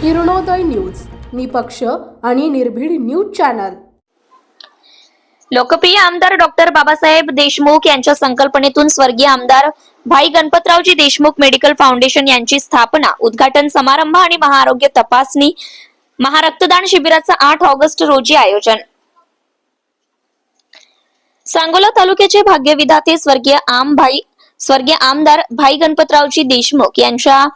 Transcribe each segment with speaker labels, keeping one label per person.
Speaker 1: Kiranoday news निपक्ष आणि निर्भीड न्यूज चॅनल.
Speaker 2: लोकप्रिय आमदार डॉक्टर बाबासाहेब देशमुख यांच्या संकल्पनेतून स्वर्गीय आमदार भाई गणपतरावजी देशमुख मेडिकल फाउंडेशन यांची स्थापना उद्घाटन समारंभ आणि महाआरोग्य तपासणी महारक्तदान शिबिराचं आठ ऑगस्ट रोजी आयोजन. सांगोला तालुक्याचे भाग्यविधाते स्वर्गीय आम भाई स्वर्गीय आमदार भाई गणपतरावजी देशमुख यांच्या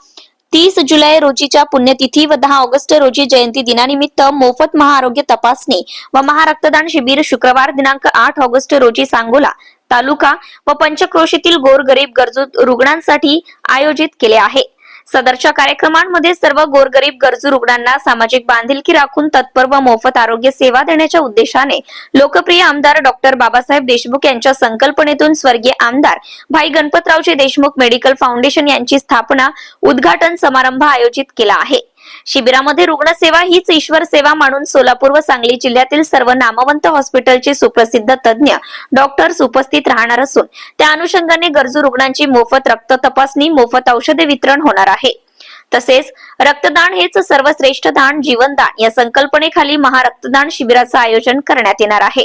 Speaker 2: तीस जुलै रोजीच्या पुण्यतिथी व दहा ऑगस्ट रोजी जयंती दिनानिमित्त मोफत महाआरोग्य तपासणी व महारक्तदान शिबिर शुक्रवार दिनांक आठ ऑगस्ट रोजी सांगोला तालुका व पंचक्रोशीतील गोरगरीब गरजू रुग्णांसाठी आयोजित केले आहे. सदरच्या कार्यक्रमांमध्ये सर्व गोरगरीब गरजू रुग्णांना सामाजिक बांधिलकी राखून तत्पर व मोफत आरोग्य सेवा देण्याच्या उद्देशाने लोकप्रिय आमदार डॉक्टर बाबासाहेब देशमुख यांच्या संकल्पनेतून स्वर्गीय आमदार भाई गणपतरावजी देशमुख मेडिकल फाउंडेशन यांची स्थापना उद्घाटन समारंभ आयोजित केला आहे. शिबिरामध्ये रुग्णसेवा हीच ईश्वर सेवा मानून सोलापूर व सांगली जिल्ह्यातील सर्व नामवंत हॉस्पिटलचे सुप्रसिद्ध तज्ज्ञ डॉक्टर्स उपस्थित राहणार असून त्या अनुषंगाने गरजू रुग्णांची मोफत रक्त तपासणी मोफत औषधे वितरण होणार आहे. तसेच रक्तदान हेच सर्वश्रेष्ठ दान जीवनदान या संकल्पनेखाली महारक्तदान शिबिराचं आयोजन करण्यात येणार आहे.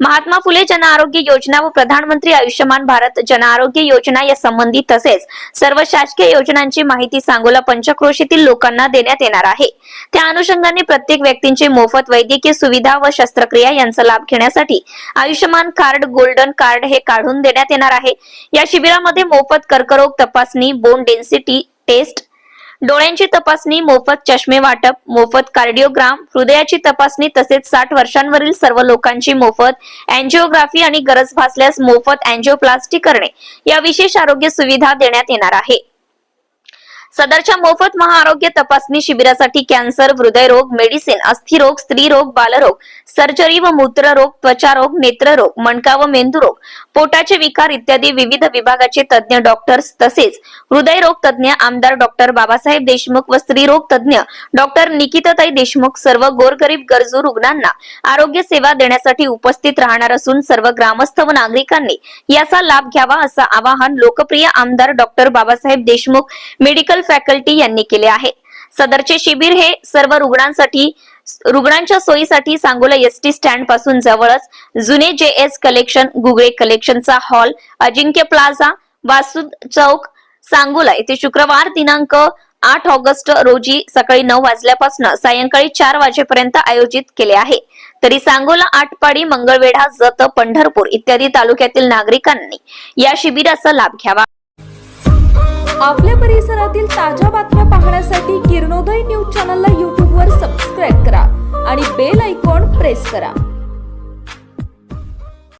Speaker 2: महात्मा फुले जन आरोग्य योजना व प्रधानमंत्री आयुष्यमान भारत जन आरोग्य योजना या संबंधी तसेच सर्व शासकीय योजनांची माहिती सांगोला पंचक्रोशीतील लोकांना देण्यात येणार आहे. त्या अनुषंगाने प्रत्येक व्यक्तींची मोफत वैद्यकीय सुविधा व शस्त्रक्रिया यांचा लाभ घेण्यासाठी आयुष्यमान कार्ड गोल्डन कार्ड हे काढून देण्यात येणार आहे. या शिबिरामध्ये मोफत कर्करोग तपासणी बोन डेन्सिटी टेस्ट डोळ्यांची तपासणी मोफत चष्मे वाटप मोफत कार्डिओग्राम हृदयाची तपासणी तसेच साठ वर्षांवरील सर्व लोकांची मोफत अँजिओग्राफी आणि गरज भासल्यास मोफत अँजिओप्लास्टी करणे. या विशेष आरोग्य सुविधा देण्यात येणार आहे. सदरच्या मोफत महाआरोग्य तपासणी शिबिरासाठी कॅन्सर हृदयरोग मेडिसिन अस्थिरोग स्त्रीरोग बालरोग सर्जरी व मूत्ररोग त्वचारोग नेत्ररोग मणका व मेंदूरोग पोटाचे विकार इत्यादी विविध विभागाचे तज्ज्ञ डॉक्टर्स तसेच हृदयरोग तज्ज्ञ आमदार डॉक्टर बाबासाहेब देशमुख व स्त्रीरोग तज्ज्ञ डॉक्टर निकिताताई देशमुख सर्व गोरगरीब गरजू रुग्णांना आरोग्य सेवा देण्यासाठी उपस्थित राहणार असून सर्व ग्रामस्थ व नागरिकांनी याचा लाभ घ्यावा असं आवाहन लोकप्रिय आमदार doctor Babasaheb Deshmukh medical faculty यांनी केले आहे. सदरचे शिबिर हे सर्व रुग्णांसाठी रुग्णांच्या सोयीसाठी सांगोला एस टी स्टँडपासून जवळच जुने जे एस कलेक्शन गुगळे कलेक्शनचा हॉल अजिंक्य प्लाझा वासुद चौक सांगोला. येथे शुक्रवार दिनांक आठ ऑगस्ट रोजी सकाळी नऊ वाजल्यापासून सायंकाळी चार वाजेपर्यंत आयोजित केले आहे. तरी सांगोला आटपाडी मंगळवेढा जत पंढरपूर इत्यादी तालुक्यातील नागरिकांनी या शिबिराचा लाभ घ्यावा.
Speaker 3: आपल्या परिसरातील ताज्या बातम्या पाहण्यासाठी किरणोदय न्यूज चॅनलला यूट्यूबवर सबस्क्राईब करा आणि बेल आयकॉन प्रेस करा.